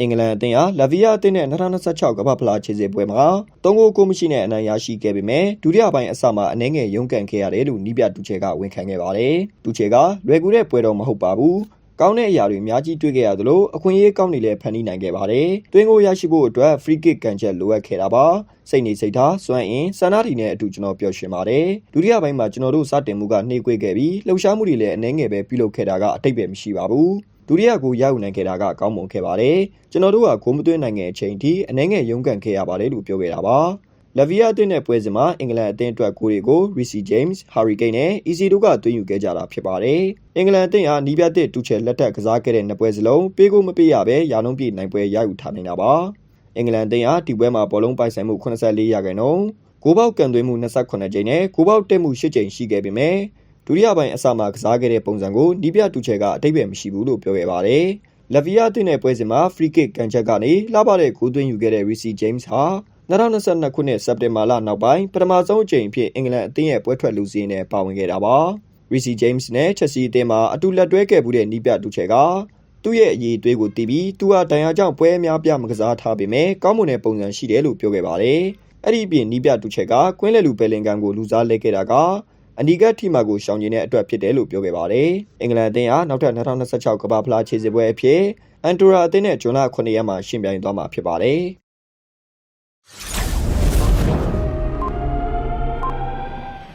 အင်္ဂလန်အသင်းဟာလာဗီယာအသင်းနဲ့2026ကမ္ဘာ့ဖလားခြေစစ်ပွဲမှာ၃ဂိုးကိုမရှိနဲ့အနိုင်ရရှိခဲ့ပေမဲ့ဒုတိယပိုင်းအစမှာအနည်းငယ်ရုန်းကန်ခဲ့ရတယ်လို့နီးပြတူချေကဝန်ခံခဲ့ပါတယ်။တူချေကလွယ်ကူတဲ့ပွဲတော်မဟုတ်ပါဘူး။ကောင်းတဲ့အရာတွေအများကြီးတွေ့ခဲ့ရသလိုအခွင့်အရေးကောင်းတွေလည်းဖန်တီးနိုင်ခဲ့ပါတယ်။တွင်းကိုရရှိဖို့အတွက် free kick ကန်ချက်လိုအပ်ခဲ့တာပါ။စိတ်နေစိတ်ထားစွမ်းအင်စန္ဒာတီနဲ့အတူကျွန်တော်ပျော်ရွှင်ပါတယ်။ဒုတိယပိုင်းမှာကျွန်တော်တို့စတင်မှုကနှေးကွေးခဲ့ပြီးလှုပ်ရှားမှုတွေလည်းအနည်းငယ်ပဲပြုလုပ်ခဲ့တာကအတိတ်ပဲမရှိပါဘူး။ ဒုတိယကိုရယူနိုင်ခဲ့တာကကောင်းမွန်ခဲ့ပါတယ်။ကျွန်တော်တို့ကဂိုးမသွင်းနိုင်တဲ့အချိန်ထိအနည်းငယ်ရုန်းကန်ခဲ့ရပါတယ်လို့ပြောခဲ့တာပါ။လဗီယာအသင်းနဲ့ပွဲစဉ်မှာအင်္ဂလန်အသင်းအတွက်ဂိုးတွေကို Reece James, Harry Kane နဲ့ Easy တို့ကသွင်းယူခဲ့ကြတာဖြစ်ပါတယ်။အင်္ဂလန်အသင်းဟာနီးပြတဲ့တူချယ်လက်ထက်ကစားခဲ့တဲ့နှစ်ပွဲစလုံးပေးကိုမပေးရဘဲရာနှုန်းပြည့်နိုင်ပွဲရယူထားနေတာပါ။အင်္ဂလန်အသင်းဟာဒီပွဲမှာဘောလုံးပိုင်ဆိုင်မှု84ရာခိုင်နှုန်းဂိုးပေါက်ကန်သွင်းမှု28ကြိမ်နဲ့ဂိုးပေါက်တက်မှု8ကြိမ်ရှိခဲ့ပေမဲ့ ဒုတိယပိုင်းအစမှာကစားခဲ့တဲ့ပုံစံကိုနီးပြတူချယ်ကအတိတ်ပဲမရှိဘူးလို့ပြောခဲ့ပါတယ်။လက်ဗီယာအသင်းနဲ့ပွဲစဉ်မှာ free kick ကန်ချက်ကနေလှပတဲ့ဂိုးသွင်းယူခဲ့တဲ့ Reece James ဟာ2022ခုနှစ်စက်တင်ဘာလနောက်ပိုင်းပထမဆုံးအကြိမ်အဖြစ်အင်္ဂလန်အသင်းရဲ့ပွဲထွက်လူစည်းနဲ့ပါဝင်ခဲ့တာပါ။ Reece James နဲ့ Chelsea အသင်းမှာအတူလက်တွဲခဲ့မှုတဲ့နီးပြတူချယ်ကသူ့ရဲ့အရေးအသွေးကိုတီးပြီးသူဟာဒဏ်ရာကြောင့်ပွဲအများပြမကစားထားပေမဲ့ကောင်းမွန်တဲ့ပုံစံရှိတယ်လို့ပြောခဲ့ပါတယ်။အဲ့ဒီအပြင်နီးပြတူချက်ကကွင်းလက်လူဘယ်လင်ဂမ်ကိုလူစားလဲခဲ့တာက အနီကတ်ထီမာကိုရှောင်ကျင်တဲ့အတွက်ဖြစ်တယ်လို့ပြောခဲ့ပါတယ်။အင်္ဂလန်အသင်းဟာနောက်ထပ်2026ကမ္ဘာဖလားခြေစစ်ပွဲအဖြစ်အန်တိုရာအသင်းနဲ့ဂျွန်လ9ရက်မှာရှင်ပြိုင်သွားမှာဖြစ်ပါတယ်။